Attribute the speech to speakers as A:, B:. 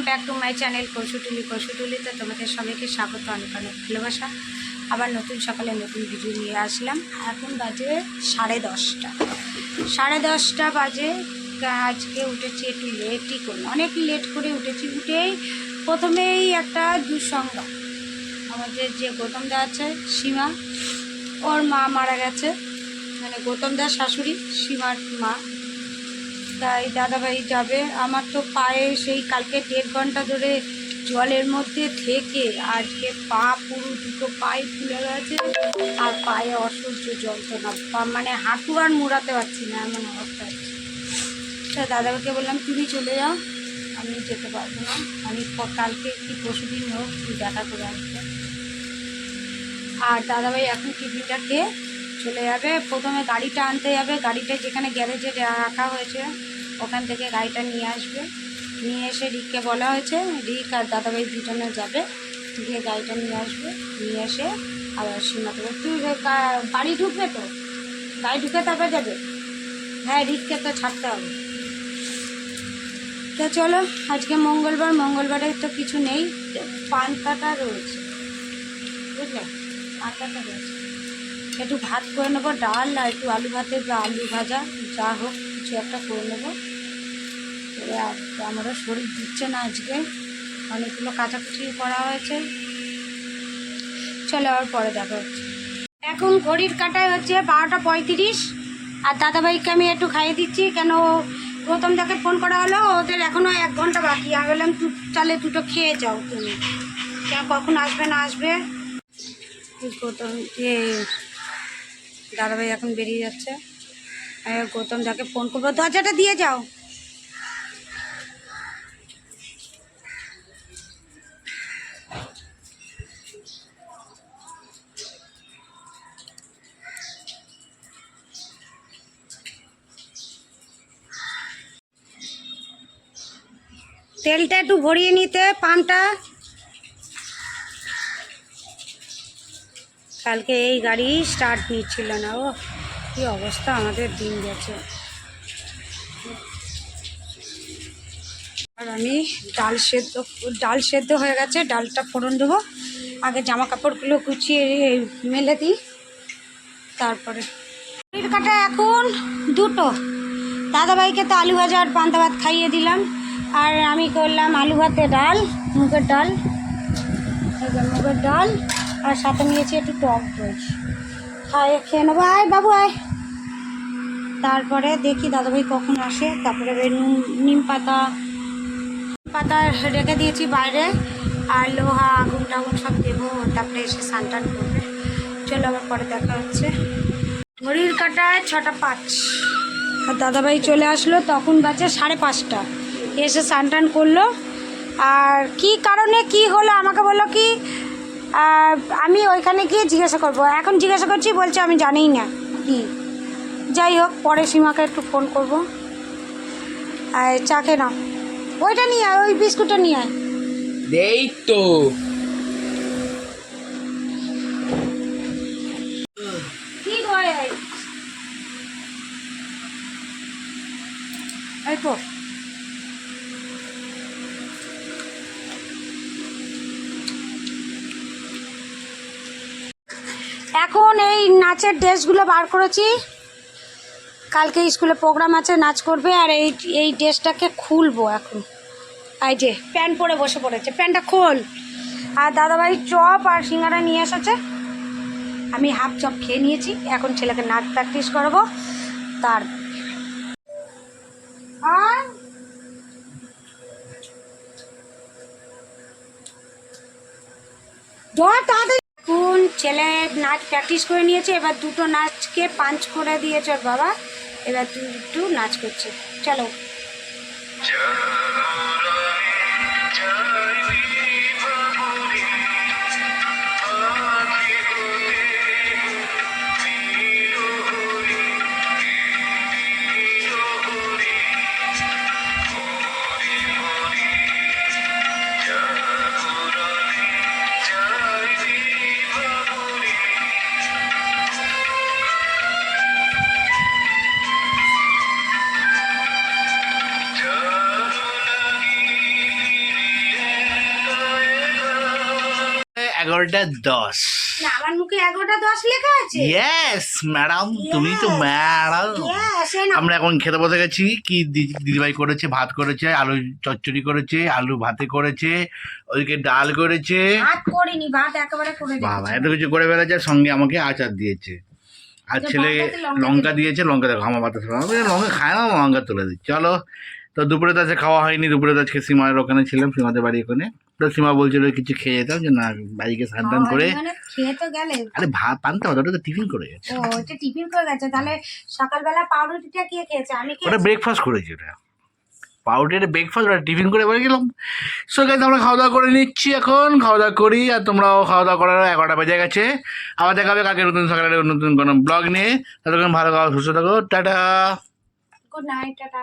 A: Welcome back to my channel কৌশুটুলি কৌশুটুলিতে তোমাদের সবাইকে স্বাগত অনেক অনেক ভালোবাসা। আবার নতুন সকালে নতুন ভিডিও নিয়ে আসলাম। এখন বাজে সাড়ে দশটা। সাড়ে দশটা বাজে। আজকে উঠেছি একটু লেটই করলাম অনেক লেট করে উঠেছি। উঠেই প্রথমেই একটা দুঃসংবাদ। আমাদের যে গৌতম দা আছে, সীমা, ওর মা মারা গেছে। মানে গৌতম দার শাশুড়ি, সীমার মা। তাই দাদাভাই যাবে। আমার তো পায়ে সেই কালকে দেড় ঘণ্টা ধরে জলের মধ্যে থেকে আজকে পা পুরো দুটো পায়ে ফুলে গেছে আর পায়ে অসহ্য যন্ত্রণা। মানে হাঁটু আর মোড়াতে পারছি না, এমন অবস্থা আছে তা দাদাভাইকে বললাম, তুমি চলে যাও, আমি যেতে পারব না। আমি কালকে কি পরশু দিন হোক দেখা করে আসবে। আর দাদাভাই এখন টিফিনটা খেয়ে চলে যাবে। প্রথমে গাড়িটা আনতে যাবে। গাড়িটা যেখানে গ্যারেজে রাখা হয়েছে ওখান থেকে গাড়িটা নিয়ে আসবে। নিয়ে এসে রিককে বলা হয়েছে, রিক আর দাদাভাই দুজনে যাবে, গিয়ে গাড়িটা নিয়ে আসবে। নিয়ে এসে আবার সীমা দেবে তুই বাড়ি ঢুকবে তো? গাড়ি ঢুকে তারপর যাবে? হ্যাঁ রিককে তো ছাড়তে হবে। তো চলো, আজকে মঙ্গলবার, মঙ্গলবারে তো কিছু নেই, পান্তাটা রয়েছে। বুঝলে? পান্তাটা রয়েছে। একটু ভাত করে নেব, ডাল আর একটু আলু ভাতে বা আলু ভাজা, যা হোক, কিছু একটা করে নেব। আর আমারও শরীর দিচ্ছে না আজকে। অনেকগুলো কাচাকুচি করা হয়েছে। চলে আবার পরে দেখা হচ্ছে। এখন ঘড়ির কাটায় হচ্ছে বারোটা পঁয়ত্রিশ। আর দাদাভাইকে আমি একটু খাইয়ে দিচ্ছি। কেন গৌতম দাকে ফোন করা হলো, ওদের এখনও এক ঘণ্টা বাকি। আমি বললাম তু তাহলে দুটো খেয়ে যাও তুমি। কেন কখন আসবে না আসবে। গৌতম এ দাদাভাই এখন বেরিয়ে যাচ্ছে। গৌতম দাকে ফোন করব। দরজাটা দিয়ে যাও। তেলটা একটু ভরিয়ে নিতে, পানটা। কালকে এই গাড়ি স্টার্ট নিচ্ছিল না, ও কি অবস্থা আমাদের দিন গেছে। আর আমি ডাল সেদ্ধ ডাল সেদ্ধ হয়ে গেছে, ডালটা ফোড়ন দেবো। আগে জামা কাপড়গুলো রে- মেলে দিই, তারপরে। কাটা এখন দুটো। দাদাভাইকে তো আলু ভাজা আর পান্তা ভাত খাইয়ে দিলাম। আর আমি করলাম আলু ভাতে ডাল, মুগের ডাল মুগের ডাল, আর সাথে নিয়েছি একটু টক দই। খাই খেয়ে নেব, আয় বাবু, আয়। তারপরে দেখি দাদাভাই কখন আসে, তারপরে নুন, নিম পাতা পাতা রেখে দিয়েছি বাইরে, আর লোহা, আগুন, টাগুন সব দেবো, তারপরে এসে স্নান টান করবে। চলো আবার পরে দেখা হচ্ছে। ঘড়ির কাটায় ছটা পাঁচ। আর দাদাভাই চলে আসলো, তখন বাজে সাড়ে পাঁচটা। এসে স্নান টান করল। আর কি কারণে কি হলো আমাকে বলল কি আমি ওইখানে গিয়ে জিজ্ঞাসা করব। এখন জিজ্ঞাসা করছি বলছে আমি জানিই না কি। যাই হোক পরে সীমাকে একটু ফোন করব। আর চা খেয়ে নাও? ওইটা নিয়ে আয় ওই বিস্কুটটা নিয়ে আয়।
B: এই তো।
A: কি হয় এই তো। এখন এই নাচের ড্রেসগুলো বার করেছি। কালকে স্কুলে প্রোগ্রাম আছে, নাচ করবে আর এই এই ড্রেসটাকে খুলবো এখন। এই যে, প্যান্ট পরে বসে পড়েছে, প্যান্টটা খোল। আর দাদাভাই চপ আর সিঙ্গারা নিয়ে এসেছে। আমি হাফ চপ খেয়ে নিয়েছি, এখন ছেলেকে নাচ প্র্যাকটিস করাবো। তার আর ছেলে নাচ প্র্যাকটিস করে নিয়েছে, এবার দুটো নাচকে পাঞ্চ করে দিয়েছে ওর বাবা, এবার একটু নাচ করছে। চলো।
C: এগারোটা দশ।
A: আমার মুখে এগারোটা দশ লেখা আছে?
C: ইয়েস ম্যাডাম তুমি তো ম্যাডাম। আমরা এখন খেতে বসে গেছি কি দিদিভাই করেছে ভাত করেছে আলু চচ্চড়ি করেছে আলু ভাতে করেছে ওইদিকে ডাল করেছে।
A: ভাত করিনি ভাত একেবারে করে
C: বাবা এত কিছু করে বেড়াচ্ছে সঙ্গে আমাকে আচার দিয়েছে। আর ছেলে
A: লঙ্কা দিয়েছে।
C: লঙ্কা দেখো আমার বাতাস লঙ্কা খায় না লঙ্কা তুলে দিচ্ছি চলো তো দুপুরে তো আজকে খাওয়া হয়নি দুপুরে তো আজকে সীমার ওখানে ছিলাম সীমাদের বাড়ি ওখানে। সীমা বলছিল কিছু খেয়ে যেতাম যে না বাড়িকে স্নান টান করে
A: খেয়ে তো গেলে।
C: আরে ভাত পানতে হবে ওটা তো টিফিন করে গেছে।
A: ও ওটা টিফিন করে গেছে তাহলে সকালবেলা পাউরুটিটা কে খেয়েছে? আমি
C: ওটা ব্রেকফাস্ট করেছি ওটা। পাউডারে ব্রেকফাস্ট ওটা টিফিন করে বেরিয়ে গেলাম। সো গাইজ আমরা খাওয়া দাওয়া করে নিচ্ছি এখন খাওয়া দাওয়া করি আর তোমরাও খাওয়া দাওয়া করার এগারোটা বেজে গেছে। আবার দেখা হবে কালকে নতুন সকালে নতুন কোনো ব্লগ নিয়ে। ততক্ষণ ভালো খাওয়া সুস্থ থাকো টাটা।
A: Good night tata.